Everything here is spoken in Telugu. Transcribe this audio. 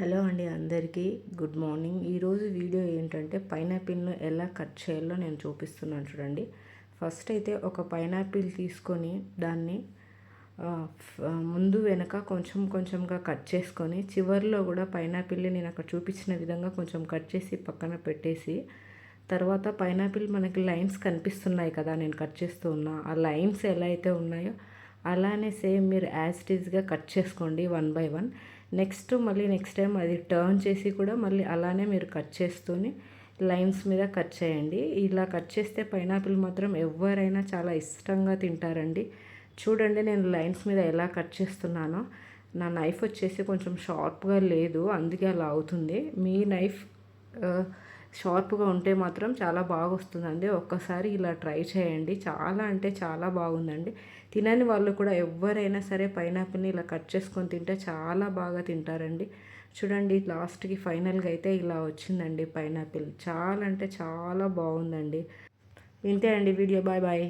హలో అండి అందరికీ. Good morning. ఈరోజు వీడియో ఏంటంటే పైనాపిల్ను ఎలా కట్ చేయాలో నేను చూపిస్తున్నాను చూడండి. ఫస్ట్ అయితే ఒక పైనాపిల్ తీసుకొని దాన్ని ముందు వెనక కొంచెం కొంచెంగా కట్ చేసుకొని చివరిలో కూడా పైనాపిల్ని నేను అక్కడ చూపించిన విధంగా కొంచెం కట్ చేసి పక్కన పెట్టేసి తర్వాత పైనాపిల్ మనకి లైన్స్ కనిపిస్తున్నాయి కదా నేను కట్ చేస్తూ ఉన్నా. ఆ లైన్స్ ఎలా అయితే ఉన్నాయో అలానే సేమ్ మీరు యాజ్ ఇట్ ఈజ్గా కట్ చేసుకోండి వన్ బై వన్. నెక్స్ట్ మళ్ళీ నెక్స్ట్ టైం అది టర్న్ చేసి కూడా మళ్ళీ అలానే మీరు కట్ చేస్తూనే లైన్స్ మీద కట్ చేయండి. ఇలా కట్ చేస్తే పైనాపిల్ మాత్రం ఎవరైనా చాలా ఇష్టంగా తింటారండి. చూడండి నేను లైన్స్ మీద ఎలా కట్ చేస్తున్నానో. నా నైఫ్ వచ్చేసి కొంచెం షార్ప్గా లేదు అందుకే అలా అవుతుంది. మీ నైఫ్ షార్ప్గా ఉంటే మాత్రం చాలా బాగా వస్తుందండి ఒక్కసారి ఇలా ట్రై చేయండి. చాలా అంటే చాలా బాగుందండి. తినని వాళ్ళు కూడా ఎవరైనా సరే పైనాపిల్ని ఇలా కట్ చేసుకొని తింటే చాలా బాగా తింటారండి. చూడండి లాస్ట్కి ఫైనల్గా అయితే ఇలా వచ్చిందండి పైనాపిల్. చాలా అంటే చాలా బాగుందండి. ఇంతే అండి వీడియో. Bye bye.